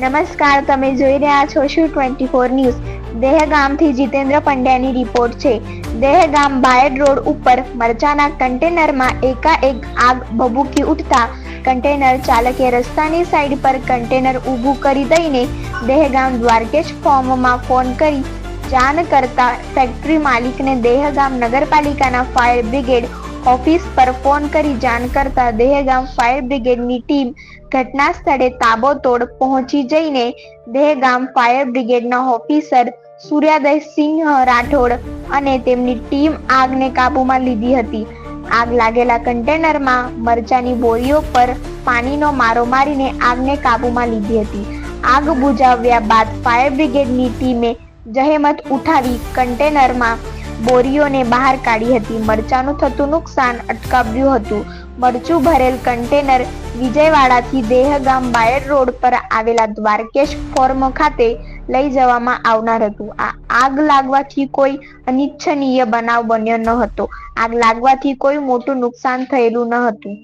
નમસ્કાર, તમે જોઈ રહ્યા છો શું ટ્વેન્ટી ફોર ન્યૂઝ? દહેગામથી જીતેન્દ્ર પંડ્યાની રિપોર્ટ છે. દહેગામ બાયડ રોડ ઉપર મરચાના કન્ટેનરમાં એકાએક આગ ભભૂકી ઉઠતા કન્ટેનર ચાલકે રસ્તાની સાઈડ પર કન્ટેનર ઊભું કરી દઈને દહેગામ દ્વારકેશ ફોર્મમાં ફોન કરી જાણ કરતા ફેક્ટરી માલિકને દહેગામ નગરપાલિકાના ફાયર બ્રિગેડ ઓફિસ પર ફોન કરી જાણ કરતા દહેગામ ફાયર બ્રિગેડની ટીમ ઘટના સ્થળે તાબોતોડ પહોંચી જઈને દહેગામ ફાયર બ્રિગેડના ઓફિસર સૂર્યાદય સિંહ રાઠોડ અને તેમની ટીમ આગને કાબૂમાં લીધી હતી. આગ લાગેલા કન્ટેનરમાં મરચાની બોરીઓ પર પાણીનો મારો મારીને આગને કાબૂમાં લીધી હતી. આગ બુઝાવ્યા બાદ ફાયર બ્રિગેડની ટીમે જહેમત ઉઠાવી કન્ટેનરમાં બોરીઓને બહાર કાઢી હતી. મરચાનું થતું નુકસાન અટકાવ્યું હતું. મરચું ભરેલ કન્ટેનર વિજયવાડાથી દેહગામ બાયડ રોડ પર આવેલા દ્વારકેશ ફોર્મ ખાતે લઈ જવામાં આવનાર હતું. આ આગ લાગવાથી કોઈ અનિચ્છનીય બનાવ બન્યો ન હતો. આગ લાગવાથી કોઈ મોટું નુકસાન થયેલું ન હતું.